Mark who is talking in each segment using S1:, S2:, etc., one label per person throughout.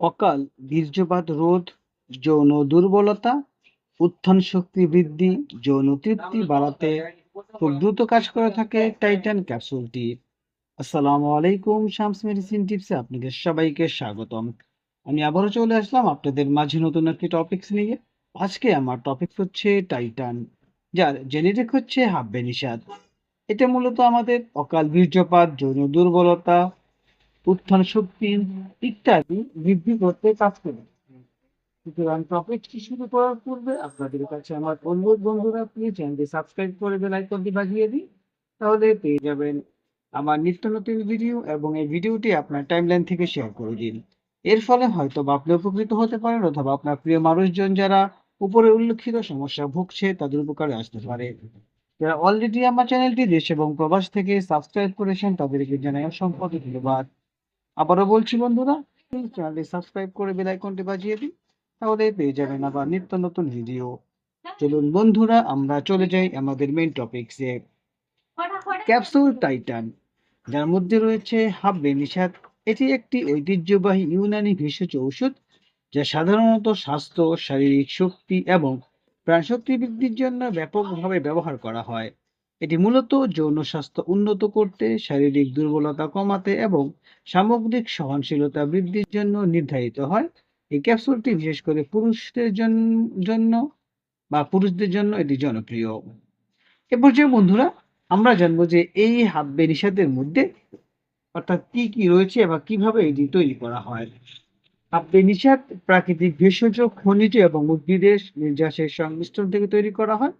S1: অকাল বীর্যপাত রোধ, যৌন দুর্বলতা, উত্থান শক্তি বৃদ্ধি, যৌন তৃপ্তি বাড়াতে খুব দ্রুত কাজ করে থাকে টাইটান ক্যাপসুলটি। আসসালামু আলাইকুম শামস মেডিসিন টিপসে আপনাদের সবাইকে স্বাগতম। আমি আবারও চলে আসলাম আপনাদের মাঝে নতুন একটি টপিকস নিয়ে। আজকে আমার টপিক হচ্ছে টাইটান, যার জেনেটিক হচ্ছে হাব্বে নিষাদ। এটা মূলত আমাদের অকাল বীর্যপাত, যৌন দুর্বলতা, উত্থান শক্তি ইত্যাদি বৃদ্ধি করতে কাজ করে। সুতরাং টপিকটি শুরু করার পূর্বে আপনাদের কাছে আমার অনুরোধ, বন্ধুরা প্লিজ চ্যানেলটি সাবস্ক্রাইব করে বেল আইকনটি বাজিয়ে দিন, তাহলে পেয়ে যাবেন আমার নিত্য নতুন ভিডিও এবং এই ভিডিওটি আপনার টাইমলাইন থেকে শেয়ার করে দিন। এর ফলে হয়তো বা আপনি উপকৃত হতে পারেন অথবা আপনার প্রিয় মানুষজন যারা উপরে উল্লেখিত সমস্যা ভুগছে তাদের উপকারে আসতে পারে। যারা অলরেডি আমার চ্যানেলটি দেশ এবং প্রবাস থেকে সাবস্ক্রাইব করেছেন তাদেরকে জানাই অসংখ্য ধন্যবাদ। আবারও বলছি বন্ধুরা প্লিজ চ্যানেলটি সাবস্ক্রাইব করে বেল আইকনটি বাজিয়ে দিন, তাহলে পেয়ে যাবেন আবার নিত্য নতুন ভিডিও চলুন বন্ধুরা, আমরা চলে যাই আমাদের মেইন টপিকসে ক্যাপসুল টাইটান যার মধ্যে রয়েছে হাব্বে নিষাদ এটি একটি ঐতিহ্যবাহী ইউনানি ভেষজ ঔষধ, যা সাধারণত স্বাস্থ্য, শারীরিক শক্তি এবং প্রাণশক্তি বৃদ্ধির জন্য ব্যাপকভাবে ব্যবহার করা হয়। এটি মূলত যৌন স্বাস্থ্য উন্নত করতে, শারীরিক দুর্বলতা কমাতে এবং সামগ্রিক সহনশীলতা বৃদ্ধির জন্য নির্ধারিত হয়। এই ক্যাপসুলটি বিশেষ করে পুরুষদের জন- জন্য বা পুরুষদের জন্য এটি জনপ্রিয়। এ পর্যায়ে বন্ধুরা, আমরা জানব যে এই হাব্বে নিষাদের মধ্যে অর্থাৎ কি কি রয়েছে বা কীভাবে এটি তৈরি করা হয়। হাব্বে নিষাদ প্রাকৃতিক ভেষজ, খনিজ এবং উদ্ভিদের নির্যাসের সংমিশ্রণ থেকে তৈরি করা হয়।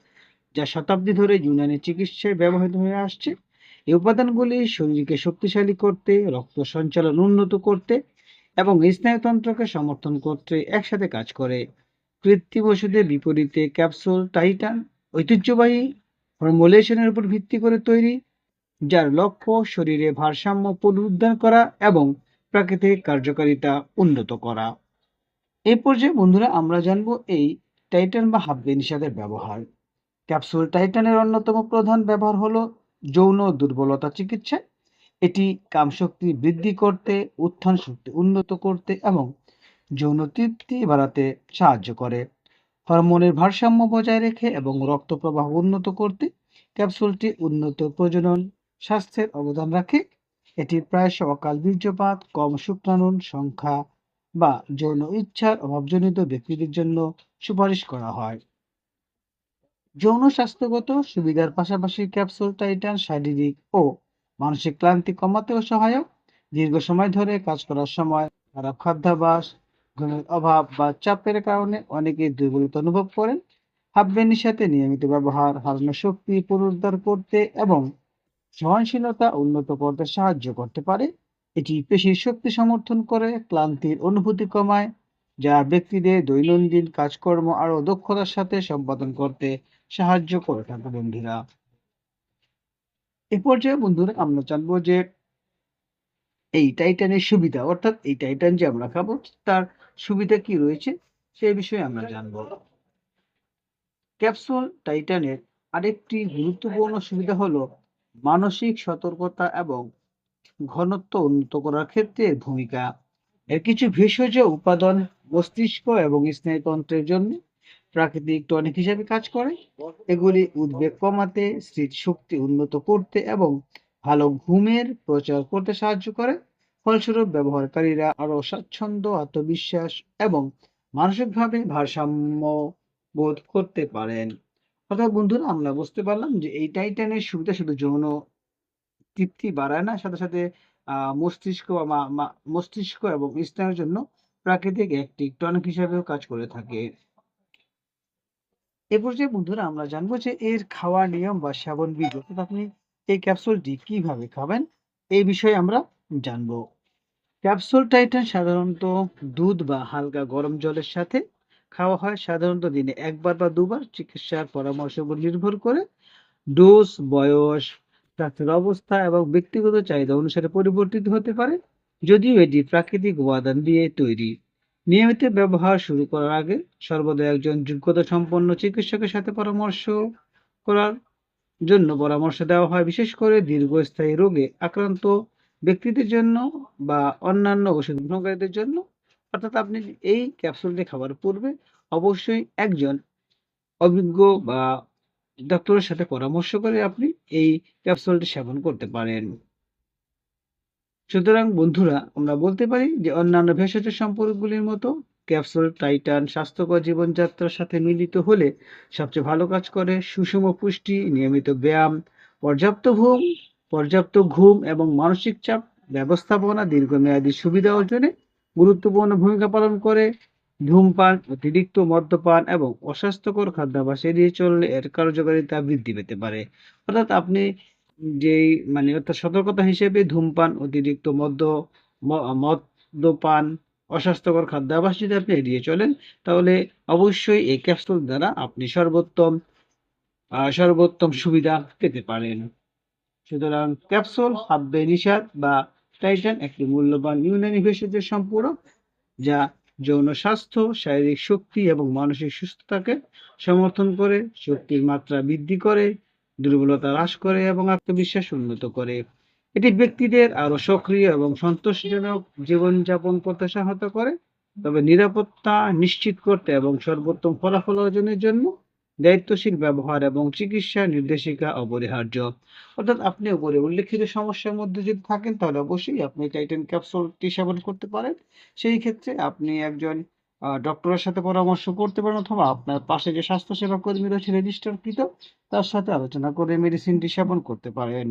S1: যা শতাব্দী ধরে ইউনানি চিকিৎসায় ব্যবহৃত হয়ে আসছে। এই উপাদানগুলি শরীরকে শক্তিশালী করতে, রক্ত সঞ্চালন উন্নত করতে এবং স্নায়ুতন্ত্রকে সমর্থন করতে একসাথে কাজ করে। কৃত্রিম ওষুধের বিপরীতে ক্যাপসুল, টাইটান, ঐতিহ্যবাহী ফর্মুলেশনের উপর ভিত্তি করে তৈরি, যার লক্ষ্য শরীরে ভারসাম্য পুনরুদ্ধার করা এবং প্রাকৃতিক কার্যকারিতা উন্নত করা। এই পর্যায়ে বন্ধুরা আমরা জানব এই টাইটান বা হাব্বে নিষাদের ব্যবহার। ক্যাপসুল টাইটানের অন্যতম প্রধান ব্যবহার হলো যৌন দুর্বলতা চিকিৎসায় এটি কামশক্তি বৃদ্ধি করতে, উত্থান শক্তি উন্নত করতে এবং যৌন তৃপ্তি বাড়াতে সাহায্য করে। হরমোনের ভারসাম্য বজায় রেখে এবং রক্ত প্রবাহ উন্নত করতে ক্যাপসুলটি উন্নত প্রজনন স্বাস্থ্যের অবদান রাখে। এটি প্রায়শ অকাল বীর্যপাত, কম শুক্রাণুর সংখ্যা বা যৌন ইচ্ছার অভাবজনিত ব্যক্তিদের জন্য সুপারিশ করা হয়। যৌন স্বাস্থ্যগত সুবিধার পাশাপাশি ক্যাপসুল টাইটান শারীরিক ও মানসিক ক্লান্তি কমাতেও সহায়ক। দীর্ঘ সময় ধরে কাজ করার সময় খারাপ খাদ্যাভ্যাস, ঘুমের অভাব বা চাপের কারণে অনেকেই দুর্বলতা অনুভব করেন। হাববেনির সাথে নিয়মিত ব্যবহার, হারানো শক্তি পুনরুদ্ধার করতে এবং সহনশীলতা উন্নত করতে সাহায্য করতে পারে। এটি পেশির শক্তি সমর্থন করে, ক্লান্তির অনুভূতি কমায় যা ব্যক্তিদের দৈনন্দিন কাজকর্ম আরও দক্ষতার সাথে সম্পাদন করতে সাহায্য করে থাকে বন্ধুরা। এ পর্যায়ে বন্ধুরা আমরা জানব যে এই টাইটানের সুবিধা, অর্থাৎ এই টাইটান যে আমরা খাব, তার সুবিধা কি রয়েছে সেই বিষয়ে আমরা জানব। ক্যাপসুল টাইটানের আরেকটি গুরুত্বপূর্ণ সুবিধা হলো মানসিক সতর্কতা এবং ঘনত্ব উন্নত করার ক্ষেত্রে ভূমিকা। এর কিছু ভেষজ উপাদান মস্তিষ্ক এবং স্নায়ুতন্ত্রের জন্য প্রাকৃতিক টনিক হিসেবে কাজ করে। এগুলি উদ্বেগ কমাতে, স্মৃতিশক্তি উন্নত করতে এবং ভালো ঘুমের প্রচার করতে সাহায্য করে। ফলস্বরূপ ব্যবহারকারীরা আরও স্বাচ্ছন্দ্য, আত্মবিশ্বাস এবং মানসিকভাবে ভারসাম্য বোধ করতে পারেন। অর্থাৎ বন্ধুরা, আমরা বুঝতে পারলাম যে এই টাইটানের সুবিধা শুধু যৌন তৃপ্তি বাড়ায় না, সাথে সাথে মস্তিষ্ক মস্তিষ্ক এবং স্নায়ুর জন্য প্রাকৃতিক একটি টনিক হিসাবেও কাজ করে থাকে। এ পর্যায়ে বন্ধুরা আমরা জানব যে এর খাওয়ার নিয়ম বা সেবন বিধি। অর্থাৎ আপনি এই ক্যাপসুলটি কীভাবে খাবেন, এই বিষয়ে আমরা জানব। ক্যাপসুল টাইটান সাধারণত দুধ বা হালকা গরম জলের সাথে খাওয়া হয়। সাধারণত দিনে একবার বা দুবার চিকিৎসার পরামর্শ উপর নির্ভর করে ডোজ, বয়স স্বাস্থ্যের অবস্থা এবং ব্যক্তিগত চাহিদা অনুসারে পরিবর্তিত হতে পারে। যদিও এটি প্রাকৃতিক উপাদান দিয়ে তৈরি। নিয়মিত ব্যবহার শুরু করার আগে সর্বদা একজন যোগ্যতা সম্পন্ন চিকিৎসকের সাথে পরামর্শ করার জন্য পরামর্শ দেওয়া হয়। বিশেষ করে দীর্ঘস্থায়ী রোগে আক্রান্ত ব্যক্তিদের জন্য বা অন্যান্য ওষুধ গ্রহণকারীদের জন্য। অর্থাৎ আপনি এই ক্যাপসুলটি খাবার পূর্বে অবশ্যই একজন অভিজ্ঞ বা ডক্টরের সাথে পরামর্শ করে আপনি এই ক্যাপসুলটি সেবন করতে পারেন। সুতরাং বন্ধুরা, আমরা বলতে পারি যে অন্যান্য ভেষজ সম্পর্কগুলির মতো ক্যাপসুল, টাইটান, স্বাস্থ্যকর জীবনযাত্রার সাথে মিলিত হলে সবচেয়ে ভালো কাজ করে সুষম পুষ্টি, নিয়মিত ব্যায়াম, পর্যাপ্ত ঘুম পর্যাপ্ত ঘুম এবং মানসিক চাপ, ব্যবস্থাপনা, দীর্ঘমেয়াদী সুবিধা অর্জনে গুরুত্বপূর্ণ ভূমিকা পালন করে। ধূমপান, অতিরিক্ত মদ্যপান এবং অস্বাস্থ্যকর খাদ্যাভ্যাস এড়িয়ে চললে এর কার্যকারিতা বৃদ্ধি পেতে পারে। অর্থাৎ আপনি যেই মানে অর্থাৎ সতর্কতা হিসেবে ধূমপান, অতিরিক্ত মদ্য মদ্যপান, অস্বাস্থ্যকর খাদ্যাভ্যাস যদি আপনি এড়িয়ে চলেন, তাহলে অবশ্যই এই ক্যাপসুল দ্বারা আপনি সর্বোত্তম সর্বোত্তম সুবিধা পেতে পারেন। সুতরাং ক্যাপসুল হাব্বে নিষাদ বা টাইটান একটি মূল্যবান ইউনানি ভেষজের সম্পূরক, যা যৌন স্বাস্থ্য, শারীরিক শক্তি এবং মানসিক সুস্থতাকে সমর্থন করে, শক্তির মাত্রা বৃদ্ধি করে দুর্বলতা হ্রাস করে এবং আত্মবিশ্বাস উন্নত করে। এটি ব্যক্তিদের আরও সক্রিয় এবং সন্তোষজনক জীবনযাপন করতে সহায়তা করে। তবে নিরাপত্তা নিশ্চিত করতে এবং সর্বোত্তম ফলাফল অর্জনের জন্য দায়িত্বশীল ব্যবহার এবং চিকিৎসা নির্দেশিকা অপরিহার্য। অর্থাৎ আপনি উপরে উল্লেখিত সমস্যার মধ্যে যদি থাকেন, তাহলে অবশ্যই আপনি টাইটান ক্যাপসুলটি সেবন করতে পারেন। সেই ক্ষেত্রে আপনি একজন ডক্টরের সাথে পরামর্শ করতে পারেন অথবা আপনার পাশে যে স্বাস্থ্যসেবা কর্মী রয়েছে রেজিস্টারকৃত তার সাথে আলোচনা করে মেডিসিনটি সেবন করতে পারেন।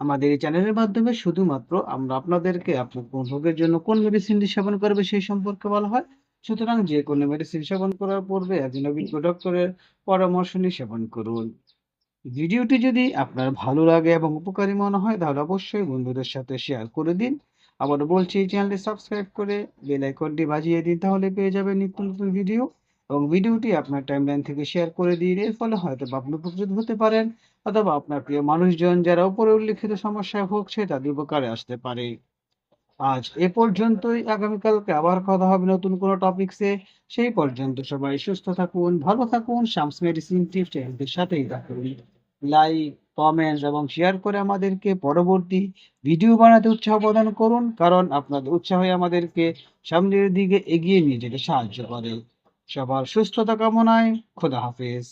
S1: আমাদের এই চ্যানেলের মাধ্যমে শুধুমাত্র আমরা আপনাদেরকে আপনার কোন রোগের জন্য কোন মেডিসিনটি সেবন করবে সেই সম্পর্কে বলা হয়। সুতরাং যে কোনো মেডিসিন সেবন করার পূর্বে একজন অভিজ্ঞ ডক্টরের পরামর্শ নিয়ে সেবন করুন। ভিডিওটি যদি আপনার ভালো লাগে এবং উপকারী মনে হয়, তাহলে অবশ্যই বন্ধুদের সাথে শেয়ার করে দিন। আবার বলছি চ্যানেলটি সাবস্ক্রাইব করে বেল আইকনটি বাজিয়ে দিন, তাহলে পেয়ে যাবেন নিত্য নতুন ভিডিও এবং ভিডিওটি আপনার টাইমলাইন থেকে শেয়ার করে দিন, এর ফলে হয়তো আপনি উপকৃত হতে পারেন অথবা আপনার প্রিয় মানুষজন যারা উপরে উল্লেখিত সমস্যায় ভুগছে তাদের উপকারে আসতে পারে। আজ এ পর্যন্তই, আগামীকালকে আবার কথা হবে নতুন কোনো টপিকসে সেই পর্যন্ত সবাই সুস্থ থাকুন, ভালো থাকুন শামস মেডিসিন টিপস সাথেই থাকুন। লাইক কমেন্টস এবং শেয়ার করে আমাদেরকে পরবর্তী ভিডিও বানাতে উৎসাহ প্রদান করুন, কারণ আপনাদের উৎসাহই আমাদেরকে সামনের দিকে এগিয়ে নিয়ে যেতে সাহায্য করে। সবার সুস্থতা কামনায় খোদা হাফেজ।